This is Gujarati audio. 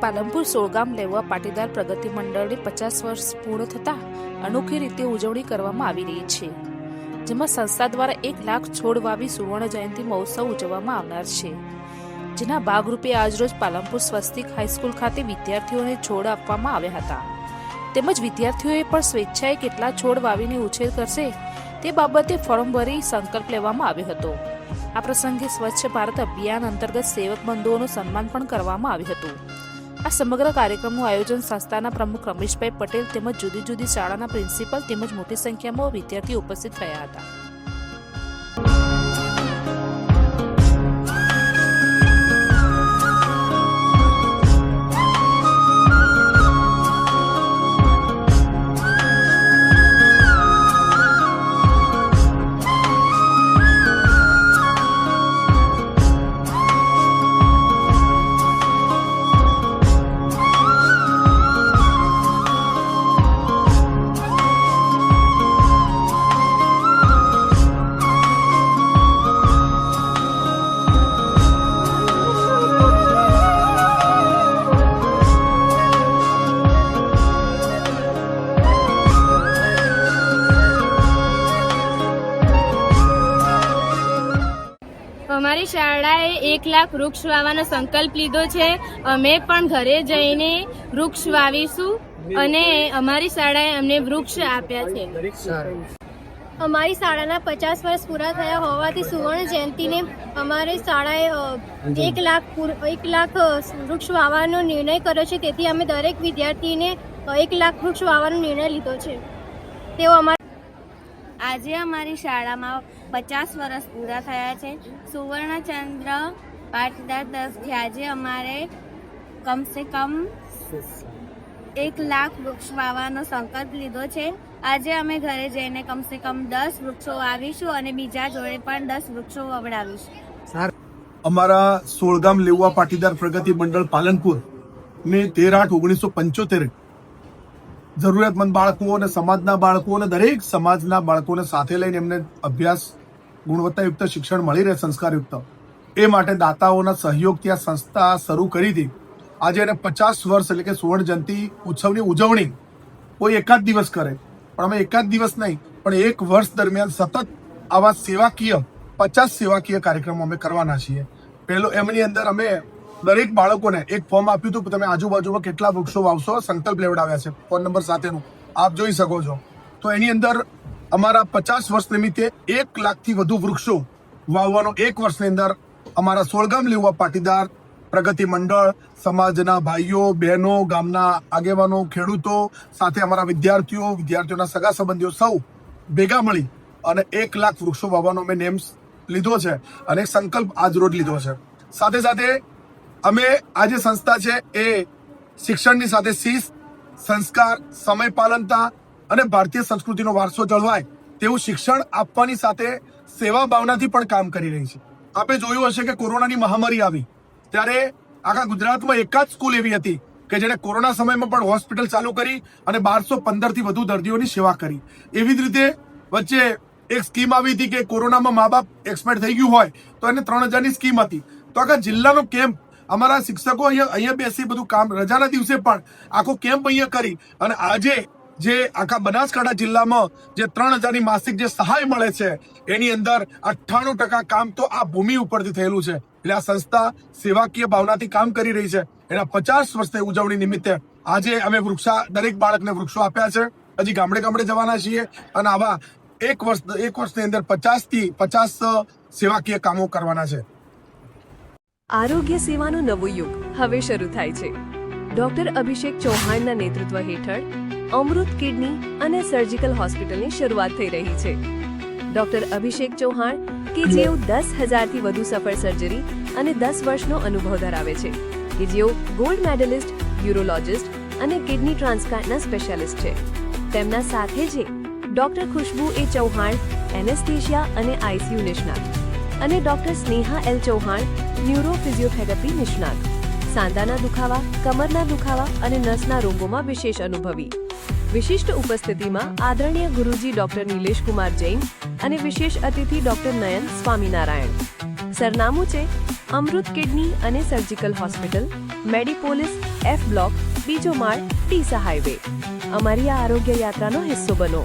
પાલનપુર સોળગામ લેવા પાટીદાર પ્રગતિ મંડળની પચાસ વર્ષ પૂર્ણ થતા અનોખી રીતે ઉજવણી કરવામાં આવી રહી છે. જેમાં સંસ્થા દ્વારા એક લાખ છોડ વાવી સુવર્ણ જયંતિ મહોત્સવ ઉજવવામાં આવનાર છે. જેના ભાગરૂપે આજરોજ પાલનપુર સ્વસ્તિક હાઈસ્કૂલ ખાતે વિદ્યાર્થીઓને છોડ આપવામાં આવ્યા હતા. તેમજ વિદ્યાર્થીઓએ પણ સ્વેચ્છાએ કેટલા છોડ વાવીને ઉછેર કરશે તે બાબતે ફોર્મ ભરી સંકલ્પ લેવામાં આવ્યો હતો. આ પ્રસંગે સ્વચ્છ ભારત અભિયાન અંતર્ગત સેવક બંધુઓનું સન્માન પણ કરવામાં આવ્યું હતું. આ સમગ્ર કાર્યક્રમનું આયોજન સંસ્થાના પ્રમુખ રમેશભાઈ પટેલ તેમજ જુદી જુદી શાળાના પ્રિન્સિપલ તેમજ મોટી સંખ્યામાં વિદ્યાર્થીઓ ઉપસ્થિત રહ્યા હતા. શાળાએ એક લાખ વૃક્ષ વાવવાનો સંકલ્પ લીધો છે. અમે પણ ઘરે જઈને વૃક્ષ વાવીશું અને અમારી શાળાએ અમને વૃક્ષ આપ્યા છે. અમારી શાળાના પચાસ વર્ષ પૂરા થયા હોવાથી સુવર્ણ જયંતિને અમારી શાળાએ એક લાખ એક લાખ વૃક્ષ વાવવાનો નિર્ણય કર્યો છે. તેથી અમે દરેક વિદ્યાર્થીને એક લાખ વૃક્ષ વાવવાનો નિર્ણય લીધો છે. તેઓ અમારા આજે અમારી શાળામાં પચાસ વર્ષ પૂરા થયા છે. સુવર્ણચંદ્ર પાટીદાર તરફથી આજે અમારે કમસે કમ એક લાખ વૃક્ષ વાવવાનો સંકલ્પ લીધો છે. આજે અમે ઘરે જઈને કમસે કમ દસ વૃક્ષો વાવીશું અને બીજા જોડે પણ દસ વૃક્ષો વવડાવીશું. અમારા સોળગામ લેવા પાટીદાર પ્રગતિ મંડળ પાલનપુર ને તેર આઠ ઓગણીસો પંચોતેર જરૂરિયાતમંદ બાળકો અને સમાજના બાળકો અને દરેક સમાજના બાળકોને સાથે લઈને એમને અભ્યાસ ગુણવત્તાયુક્ત શિક્ષણ મળી રહે, સંસ્કારયુક્ત. એ માટે દાતાઓના સહયોગથી આ સંસ્થા શરૂ કરી હતી. આજે એને પચાસ વર્ષ એટલે કે સુવર્ણ જયંતિ ઉત્સવની ઉજવણી કોઈ એકાદ દિવસ કરે. પણ અમે એકાદ દિવસ નહીં, પણ એક વર્ષ દરમિયાન સતત આવા સેવાકીય, પચાસ સેવાકીય કાર્યક્રમો અમે કરવાના છીએ. પહેલો એમની અંદર અમે દરેક બાળકોને એક ફોર્મ આપ્યું હતું, તમે આજુબાજુમાં કેટલા વૃક્ષો વાવશો? સંકલ્પ લેવડાવ્યા છે. ફોન નંબર સાથેનું. આપ જોઈ શકો છો. તો એની અંદર અમારા પચાસ વર્ષ નિમિત્તે એક લાખથી વધુ વૃક્ષો વાવવાનો એક વર્ષની અંદર અમારા સોળગામ લેવા પાટીદાર પ્રગતિ મંડળ, સમાજના ભાઈઓ, બહેનો, ગામના આગેવાનો, ખેડૂતો સાથે અમારા વિદ્યાર્થીઓ, વિદ્યાર્થીઓના સગા સંબંધીઓ સૌ ભેગા મળી અને એક લાખ વૃક્ષો વાવવાનો અમે નેમ્સ લીધો છે અને સંકલ્પ આજ રોજ લીધો છે. સાથે સાથે અમે આ જે સંસ્થા છે એ શિક્ષણની સાથે શિસ્ત, સંસ્કાર, સમય પાલનતા અને ભારતીય સંસ્કૃતિનો વારસો જળવાય તેવું શિક્ષણ આપવાની સાથે સેવા ભાવનાથી પણ કામ કરી રહી છે. આપણે જોયું હશે કે કોરોનાની મહામારી આવી, ત્યારે આખા ગુજરાતમાં એકાદ સ્કૂલ એવી હતી કે જેણે કોરોના સમયમાં પણ હોસ્પિટલ ચાલુ કરી અને બારસો પંદરથી વધુ દર્દીઓની સેવા કરી. એવી જ રીતે વચ્ચે એક સ્કીમ આવી હતી કે કોરોનામાં મા બાપ એક્સપાયર થઈ ગયું હોય તો એને ત્રણ હજારની સ્કીમ હતી. તો આખા જિલ્લાનો કેમ્પ, અમારા શિક્ષકો અહીંયા અહીંયા બેસી બધું કામ, રજાના દિવસે પણ આખો કેમ્પ અહીંયા કરી અને આજે જે આખા બનાસકાંઠા જિલ્લામાં જે ત્રણ હજારની માસિક જે સહાય મળે છે, એની અંદર અઠ્ઠાણું ટકા કામ તો આ ભૂમિ ઉપરથી થયેલું છે. એટલે આ સંસ્થા સેવાકીય ભાવનાથી કામ કરી રહી છે. એના પચાસ વર્ષની ઉજવણી નિમિત્તે આજે અમે વૃક્ષા, દરેક બાળકને વૃક્ષો આપ્યા છે. હજી ગામડે ગામડે જવાના છીએ અને આવા એક વર્ષ, એક વર્ષની અંદર પચાસથી પચાસ સેવાકીય કામો કરવાના છે. આરોગ્ય સેવાનો નવો યુગ હવે શરૂ થાય છે. ડોક્ટર અભિષેક ચૌહાણના નેતૃત્વ હેઠળ અમૃત કિડની અને સર્જિકલ હોસ્પિટલની શરૂઆત થઈ રહી છે. ડોક્ટર અભિષેક ચૌહાણ, કે જેઓ દસ હજારથી વધુ સફળ સર્જરી અને દસ વર્ષનો અનુભવ ધરાવે છે, કે જેઓ ગોલ્ડ મેડલિસ્ટ યુરોલોજિસ્ટ અને કિડની ટ્રાન્સપ્લાન્ટના સ્પેશિયાલિસ્ટ છે. તેમના સાથે છે doctor Khushbu A Chauhan anaesthesia અને આઈસીયુ નિષ્ણાત અને doctor Sneha L Chauhan neuro physiotherapy નિષ્ણાત. સાંધાના દુખાવા, કમરના દુખાવા અને નસના રોગોમાં વિશેષ અનુભવી. વિશિષ્ટ ઉપસ્થિતિમાં આદરણીય ગુરુજી ડોક્ટર નિલેશ કુમાર જૈન અને વિશેષ અતિથિ ડોક્ટર નયન સ્વામિનારાયણ. સરનામું છે અમૃત કિડની અને surgical hospital Medipolis F block, બીજો માળ ટીસા હાઈવે. અમારી આ આરોગ્ય યાત્રાનો હિસ્સો બનો.